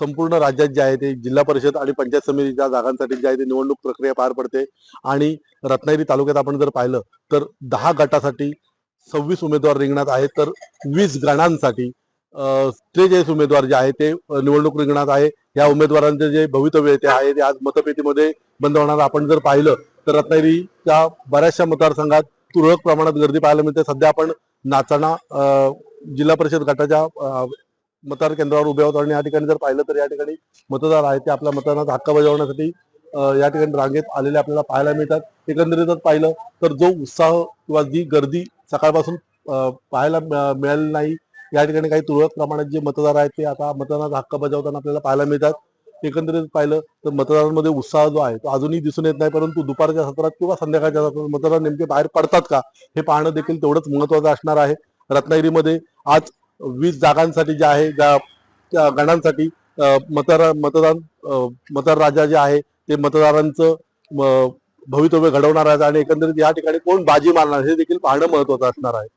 संपूर्ण राज्यात जे आहे ते जिल्हा परिषद आणि पंचायत समितीच्या जागांसाठी जे आहे ते निवडणूक प्रक्रिया पार पडते. आणि रत्नागिरी तालुक्यात आपण जर पाहिलं तर दहा गटासाठी सव्वीस उमेदवार रिंगणात आहेत. तर वीस गणांसाठी त्रेचाळीस उमेदवार जे आहे ते निवडणूक रिंगणात आहे. या उमेदवारांचे जे भवितव्य ते आहे. ते आज मतपेटीमध्ये बंद होणार. आपण जर पाहिलं तर रत्नागिरीच्या बऱ्याचशा मतदारसंघात तुरळक प्रमाणात गर्दी पाहायला मिळते. सध्या आपण नाचणा जिल्हा परिषद गटाच्या मतदार केंद्रावर उभे आहोत आणि या ठिकाणी जर पाहिलं तर या ठिकाणी मतदार आहेत ते आपल्या मतदानाचा हक्क बजावण्यासाठी या ठिकाणी रांगेत आलेले आपल्याला पाहायला मिळतात. एकंदरीतच पाहिलं तर जो उत्साह किंवा जी गर्दी सकाळपासून पाहायला मिळाली नाही या ठिकाणी काही तुरळक प्रमाणात जे मतदार आहेत ते आता मतदानाचा हक्क बजावताना आपल्याला पाहायला मिळतात. एकंदरीत पाहिलं तर मतदारांमध्ये उत्साह जो आहे तो अजूनही दिसून येत नाही परंतु दुपारच्या सत्रात किंवा संध्याकाळच्या सत्रात मतदार नेमके बाहेर पडतात का हे पाहणं देखील तेवढंच महत्वाचं असणार आहे. रत्नागिरीमध्ये आज वीस जागांसाठी जे आहे ज्या गणांसाठी मतदार मतदान मतदार राजा जे आहे ते मतदारांचं भवितव्य घडवणार आहे आणि एकंदरीत या ठिकाणी कोण बाजी मारणार हे देखील पाहणं महत्वाचं असणार आहे.